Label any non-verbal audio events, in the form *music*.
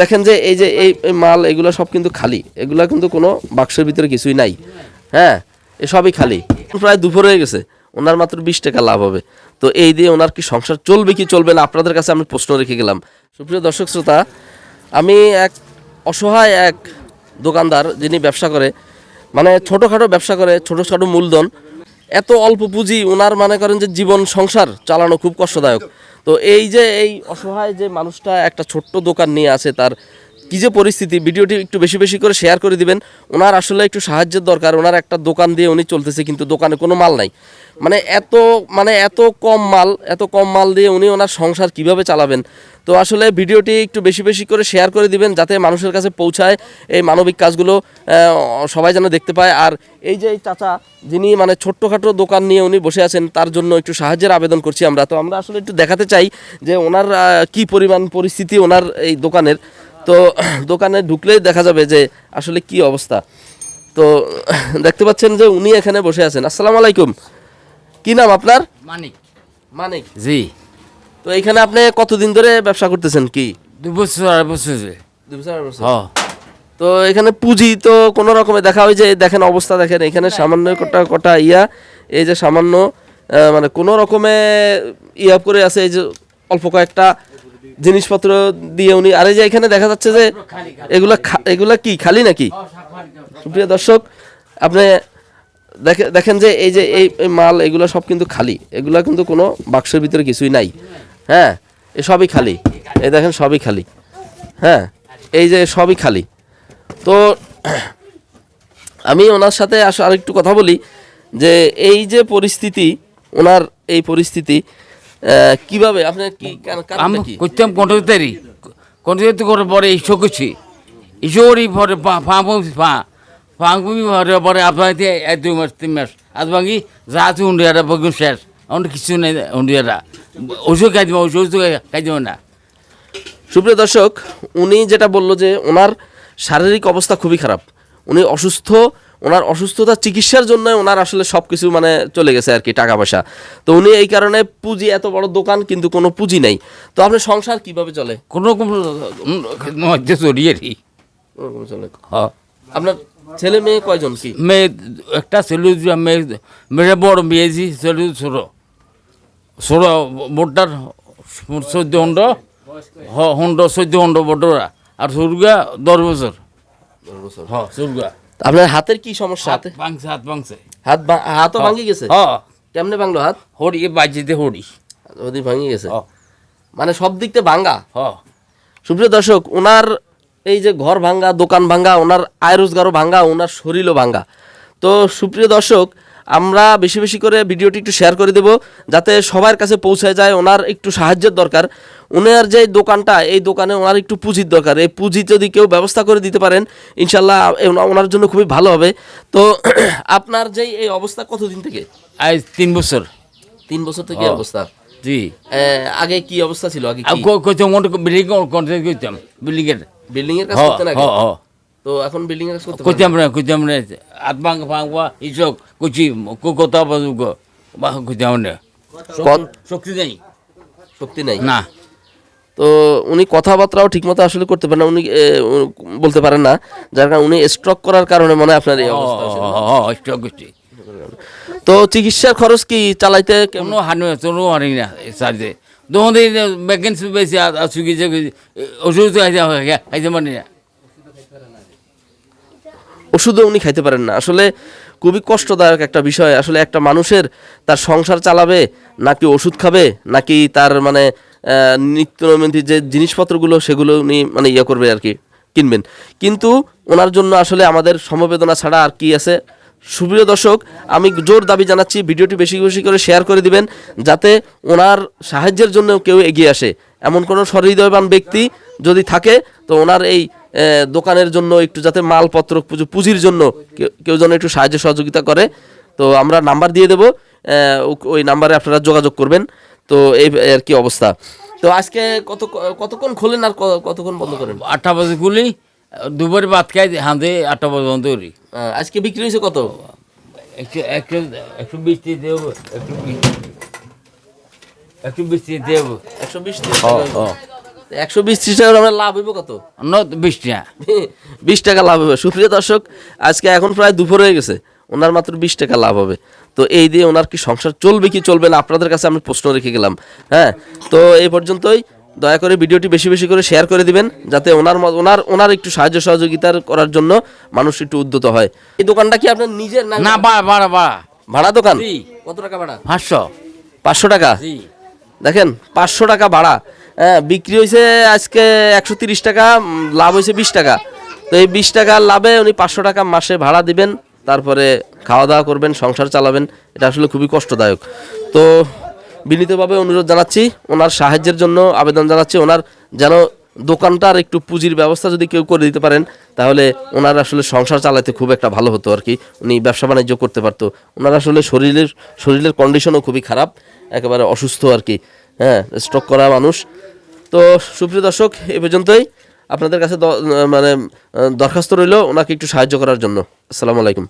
দেখেন যে এই যে এই মাল, এগুলো সব কিন্তু খালি। এগুলো কিন্তু কোনো বাক্সের ভিতরে কিছুই নাই। হ্যাঁ সবই খালি। প্রায় দুপুর হয়ে গেছে। ওনার মাত্র বিশ টাকা লাভ হবে। তো এই দিয়ে ওনার কি সংসার চলবে কি চলবে না, আপনাদের কাছে আমি প্রশ্ন রেখে গেলাম। সুপ্রিয় দর্শক শ্রোতা, আমি এক অসহায় এক দোকানদার যিনি ব্যবসা করে মানে ছোটোখাটো ব্যবসা করে ছোটো ছোটোখাটো মূলধন এত অল্প পুঁজি ওনার মনে করেন যে জীবন সংসার চালানো খুব কষ্টদায়ক। তো এই যে এই অসহায় যে মানুষটা একটা ছোট্ট দোকান নিয়ে আছে তার কি যে পরিস্থিতি, ভিডিওটি একটু বেশি বেশি করে শেয়ার করে দিবেন। ওনার আসলে একটু সাহায্যের দরকার, ওনার একটা দোকান দিয়ে উনি চলতেছে, কিন্তু দোকানে কোনো মাল নাই। মানে এত মানে এত কম মাল, এত কম মাল দিয়ে উনি ওনার সংসার কীভাবে চালাবেন? তো আসলে ভিডিওটি একটু বেশি বেশি করে শেয়ার করে দিবেন, যাতে মানুষের কাছে পৌঁছায় এই মানবিক কাজগুলো সবাই যেন দেখতে পায়। আর এই যে চাচা, যিনি মানে ছোট্টখাটো দোকান নিয়ে উনি বসে আছেন, তার জন্য একটু সাহায্যের আবেদন করছি আমরা। তো আমরা আসলে একটু দেখাতে চাই যে ওনার কি পরিমাণ পরিস্থিতি ওনার এই দোকানের। তো দোকানে ঢুকলেই দেখা যাবে যে আসলে কি অবস্থা। তো দেখতে পাচ্ছেন যে উনি এখানে বসে আছেন। আসসালামু আলাইকুম। কি নাম আপনার? মানিক। মানিক। জি। তো এখানে আপনি কতদিন ধরে ব্যবসা করতেছেন কি? দু বছর আড়াই বছর দুই বছর, আড়াই বছর? হ তো এখানে পুঁজি তো কোনো রকমে দেখা হয় যে দেখেন অবস্থা দেখেন এখানে সামান্য কটা কটা ইয়া এই যে সামান্য মানে কোনো রকমে ইয়া করে আছে এই যে অল্প কয়েকটা জিনিসপত্র দিয়ে উনি আর এই যে এখানে দেখা যাচ্ছে যে এগুলা এগুলা কি? খালি নাকি? সুপ্রিয় দর্শক আপনি দেখে দেখেন যে এই যে এই মাল এগুলো সব কিন্তু খালি। এগুলা কিন্তু কোনো বাক্সের ভিতরে কিছুই নাই। হ্যাঁ এ সবই খালি। এই দেখেন সবই খালি। হ্যাঁ এই যে সবই খালি। তো আমি ওনার সাথে আস আরেকটু কথা বলি যে এই যে পরিস্থিতি ওনার এই পরিস্থিতি কীভাবে? আপনি কি আমি করতাম কন্ট্রাক্টারি কন্ট্রাক্ট করে পরে ইস্যু করছি করি পরে ফাঁকবি ফা ফাঁকবি পরে পরে আপনার এক দুই মাস তিন মাস। আজ ভাঙি যা আছে উন্ডিয়ারা বগুন শেষ। অন্য কিছু নেই উন্ডিয়ারা ওষুধ খাই দিব ওষুধ খাই দিব না। সুপ্রিয় দর্শক উনি যেটা বলল যে ওনার শারীরিক অবস্থা খুবই খারাপ। উনি অসুস্থ ওনার অসুস্থতা চিকিৎসার জন্য ওনার আসলে সব কিছু মানে চলে গেছে আর কি টাকা পয়সা। তো উনি এই কারণে পুঁজি এত বড় দোকান কিন্তু কোনো পুঁজি নেই। তো আপনার সংসার কীভাবে চলে? কোনো রকম মধ্যে চলে। হ আপনার ছেলে মেয়ে কয়জন কি? মেয়ে একটা ছেলে মেয়ে মেয়ে বড় মেয়েছি ছেলে ছোটো। ছোটো বোটার চোদ্দ হন্ড হন্ড চোদ্দ হন্ড বড়রা আর সুরগা দশ বছর। হ সুরগা। আপনার হাতের কি সমস্যা? হাতে ভাঙছে হাত ভাঙছে। হাত হাতও ভাঙি গেছে? হ। কেমনে ভাঙলো হাত? হড়ি বাজিতে হড়ি। হড়ি ভাঙি গেছে। মানে সব দিক থেকে ভাঙ্গা সুপ্রিয় দর্শক ওনার এই যে ঘর ভাঙ্গা দোকান ভাঙ্গা ওনার আয় রোজগারও ভাঙ্গা ওনার শরীরও ভাঙ্গা তো সুপ্রিয় দর্শক আমরা বেশি বেশি করে ভিডিওটি একটু শেয়ার করে দেব যাতে সবার কাছে পৌঁছে যায় ওনার একটু সাহায্যের দরকার ওনার যে দোকানটা এই দোকানে ওনার একটু পুঁজির দরকার এই পুঁজি যদি কেউ ব্যবস্থা করে দিতে পারেন ইনশাল্লাহ ওনার জন্য খুবই ভালো হবে তো আপনার যে এই অবস্থা কতদিন থেকে আজ তিন বছর তিন বছর থেকে অবস্থা জি আগে কি অবস্থা ছিল আগে করতাম বিল্ডিং এর বিল্ডিং এর কাজ করতেন আগে তো এখন বিল্ডিং কাজ করতে পারেন? কইতাম না কইতাম না হাত ভাঙ ভাঙবা ইসব কুচি কথা বা শক্তি নেই। শক্তি নাই? না। তো উনি কথাবার্তাও ঠিকমতো আসলে করতে পারেন না উনি বলতে পারেন না যার কারণে উনি স্ট্রোক করার কারণে মনে আপনার এই অবস্থা। স্টক করছি তো চিকিৎসার খরচ কি চালাইতে কেমন? কোনো হানি কোনো হানি না সারিতে ভ্যাকেন্সি বেশি যে ওষুধ খাইতে পারি না। ওষুধও উনি খাইতে পারেন না। আসলে খুবই কষ্টদায়ক একটা বিষয়। আসলে একটা মানুষের তার সংসার চালাবে নাকি ওষুধ খাবে নাকি তার মানে নিত্য নৈমিত্তিক যে জিনিসপত্রগুলো, সেগুলো উনি মানে ইয়ে করবে আর কি, কিনবেন। কিন্তু ওনার জন্য আসলে আমাদের সমবেদনা ছাড়া আর কি আছে? সুপ্রিয় দর্শক, আমি জোর দাবি জানাচ্ছি, ভিডিওটি বেশি বেশি করে শেয়ার করে দিবেন, যাতে ওনার সাহায্যের জন্য কেউ এগিয়ে আসে। এমন কোনো সহৃদয়বান ব্যক্তি যদি থাকে, তো ওনার এই দোকানের জন্য একটু যাতে মালপত্র পুঁজি- পুঁজির জন্য কেউ- যেন একটু সাহায্য সহযোগিতা করে। তো আমরা নাম্বার দিয়ে দেবো। ওই নাম্বারে আপনারা যোগাযোগ করবেন। তো এই আর কি অবস্থা। তো আজকে কত কতক্ষণ খোলেন আর কতক্ষণ বন্ধ করেন? আটটা বাজে খুলি দুপুরে ভাত খাই হাঁদে আটটা বাজে বন্ধ করি। আজকে বিক্রি হয়েছে কত? একশো একশো একশো বিশ দিয়ে দেবো একশো বিশ একশো বিশ দিয়ে দেবো। একশো বিশ একশো বিশ ত্রিশ টাকা আমরা লাভ হইব কত? বিশ টাকা। *laughs* বিশ টাকা লাভ হবে। সুপ্রিয় দর্শক আজকে এখন প্রায় দুপুর হয়ে গেছে। ওনার মাত্র বিশ টাকা লাভ হবে। তো এই দিয়ে ওনার কি সংসার চলবে কি চলবে না আপনাদের কাছে আমি প্রশ্ন রেখে গেলাম। হ্যাঁ তো এই পর্যন্তই। দয়া করে ভিডিওটি বেশি বেশি করে শেয়ার করে দিবেন যাতে ওনার ওনার ওনার একটু সাহায্য সহযোগিতার করার জন্য মানুষ একটু উদ্যত হয়। এই দোকানটা কি আপনার নিজের না না বাড়া বাড়া বাড়া ভাড়া দোকান? কত টাকা ভাড়া? পাঁচশো। পাঁচশো টাকা? দেখেন পাঁচশো টাকা ভাড়া। হ্যাঁ বিক্রি হয়েছে আজকে একশো তিরিশ টাকা লাভ হয়েছে বিশ টাকা। তো এই বিশ টাকার লাভে উনি পাঁচশো টাকা মাসে ভাড়া দিবেন, তারপরে খাওয়া দাওয়া করবেন, সংসার চালাবেন। এটা আসলে খুবই কষ্টদায়ক। তো বিনীতভাবে অনুরোধ জানাচ্ছি, ওনার সাহায্যের জন্য আবেদন জানাচ্ছি, ওনার যেন দোকানটার একটু পুঁজির ব্যবস্থা যদি কেউ করে দিতে পারেন, তাহলে ওনার আসলে সংসার চালাতে খুব একটা ভালো হতো আর কি। উনি ব্যবসা বাণিজ্য করতে পারতো। ওনার আসলে শরীরের শরীরের কন্ডিশনও খুবই খারাপ, একেবারে অসুস্থ আর কি। হ্যাঁ স্ট্রোক করা মানুষ। তো সুপ্রিয় দর্শক, এ পর্যন্তই। আপনাদের কাছে মানে দরখাস্ত রইল, ওনাকে একটু সাহায্য করার জন্য। আসসালামু আলাইকুম।